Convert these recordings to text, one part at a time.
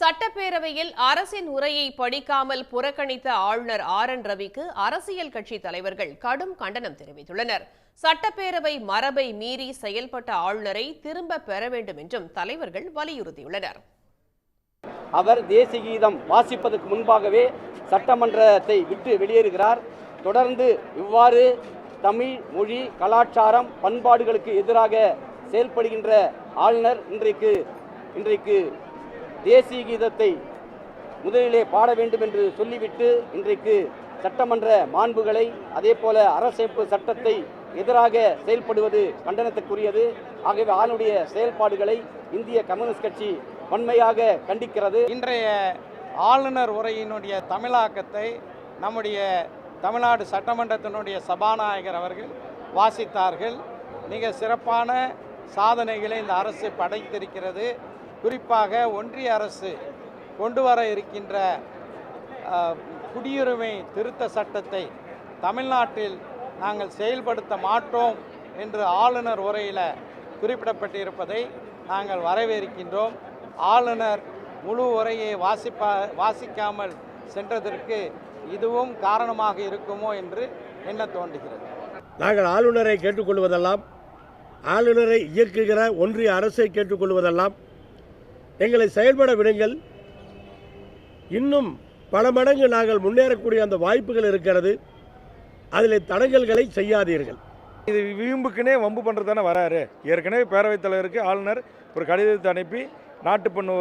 சட்டப்பேரவையில் அரசின் உரையை படிக்காமல் புறக்கணித்த ஆளுநர் ஆர் என் ரவிக்கு அரசியல் கட்சி தலைவர்கள் கடும் கண்டனம் தெரிவித்துள்ளனர். சட்டப்பேரவை மரபை மீறி செயல்பட்ட ஆளுநரை திரும்ப பெற வேண்டும் என்றும் தலைவர்கள் வலியுறுத்தியுள்ளனர். அவர் தேசிய கீதம் வாசிப்பதற்கு முன்பாகவே சட்டமன்றத்தை விட்டு வெளியேறுகிறார். தொடர்ந்து இவ்வாறு தமிழ் மொழி கலாச்சாரம் பண்பாடுகளுக்கு எதிராக செயல்படுகின்ற ஆளுநர் இன்றைக்கு இன்றைக்கு தேசிய கீதத்தை முதலிலே பாட வேண்டும் என்று சொல்லிவிட்டு இன்றைக்கு சட்டமன்ற மாண்புகளை அதே போல அரசமைப்பு சட்டத்தை எதிராக செயல்படுவது கண்டனத்துக்குரியது. ஆகவே ஆளுடைய செயல்பாடுகளை இந்திய கம்யூனிஸ்ட் கட்சி வன்மையாக கண்டிக்கிறது. இன்றைய ஆளுநர் உரையினுடைய தமிழாக்கத்தை நம்முடைய தமிழ்நாடு சட்டமன்றத்தினுடைய சபாநாயகர் அவர்கள் வாசித்தார்கள். மிக சிறப்பான சாதனைகளை இந்த அரசு படைத்திருக்கிறது. குறிப்பாக ஒன்றிய அரசு கொண்டு வர இருக்கின்ற குடியுரிமை திருத்த சட்டத்தை தமிழ்நாட்டில் நாங்கள் செயல்படுத்த மாட்டோம் என்று ஆளுநர் உரையில் குறிப்பிடப்பட்டிருப்பதை நாங்கள் வரவேற்கின்றோம். ஆளுநர் முழு உரையை வாசிப்பா வாசிக்காமல் சென்றதற்கு இதுவும் காரணமாக இருக்குமோ என்று எண்ண தோன்றுகிறது? நாங்கள் ஆளுநரை கேட்டுக்கொள்வதெல்லாம் ஆளுநரை இயக்குகிற ஒன்றிய அரசை கேட்டுக்கொள்வதெல்லாம் எங்களை செயல்பட விடுங்கள். இன்னும் பல மடங்கு நாங்கள் முன்னேறக்கூடிய அந்த வாய்ப்புகள் இருக்கிறது. அதில் தடங்கல்களை செய்யாதீர்கள். இது வீம்புக்குனே வம்பு பண்ணுறது தானே வராரு. ஏற்கனவே பேரவைத் தலைவருக்கு ஆளுநர் ஒரு கடிதத்தை அனுப்பி நாட்டுப்பண்ணு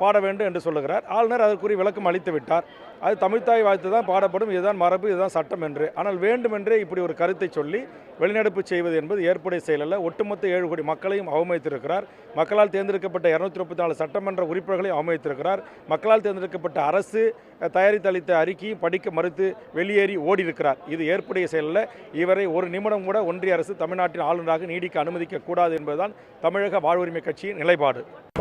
பாட வேண்டும் என்று சொல்லுகிறார். ஆளுநர் அதற்குரிய விளக்கம் அளித்து விட்டார். அது தமிழ்த்தாய் வாழ்த்து தான் பாடப்படும். இதுதான் மரபு இதுதான் சட்டம் என்று. ஆனால் வேண்டுமென்றே இப்படி ஒரு கருத்தை சொல்லி வெளிநடப்பு செய்வது என்பது ஏற்புடைய செயலல்ல ஒட்டுமொத்த ஏழு கோடி மக்களையும் அவமதித்திருக்கிறார். மக்களால் தேர்ந்தெடுக்கப்பட்ட இருநூத்தி முப்பத்தி நாலு சட்டமன்ற உறுப்பினர்களையும் அவமதித்திருக்கிறார். மக்களால் தேர்ந்தெடுக்கப்பட்ட அரசு தயாரித்தளித்த அறிக்கையும் படிக்க மறுத்து வெளியேறி ஓடி இருக்கிறார் இது ஏற்புடைய செயலில் இவரை ஒரு நிமிடம் கூட ஒன்றிய அரசு தமிழ்நாட்டின் ஆளுநராக நீடிக்க அனுமதிக்க கூடாது என்பதுதான் தமிழக வாழ்வுரிமை கட்சியின் நிலைப்பாடு.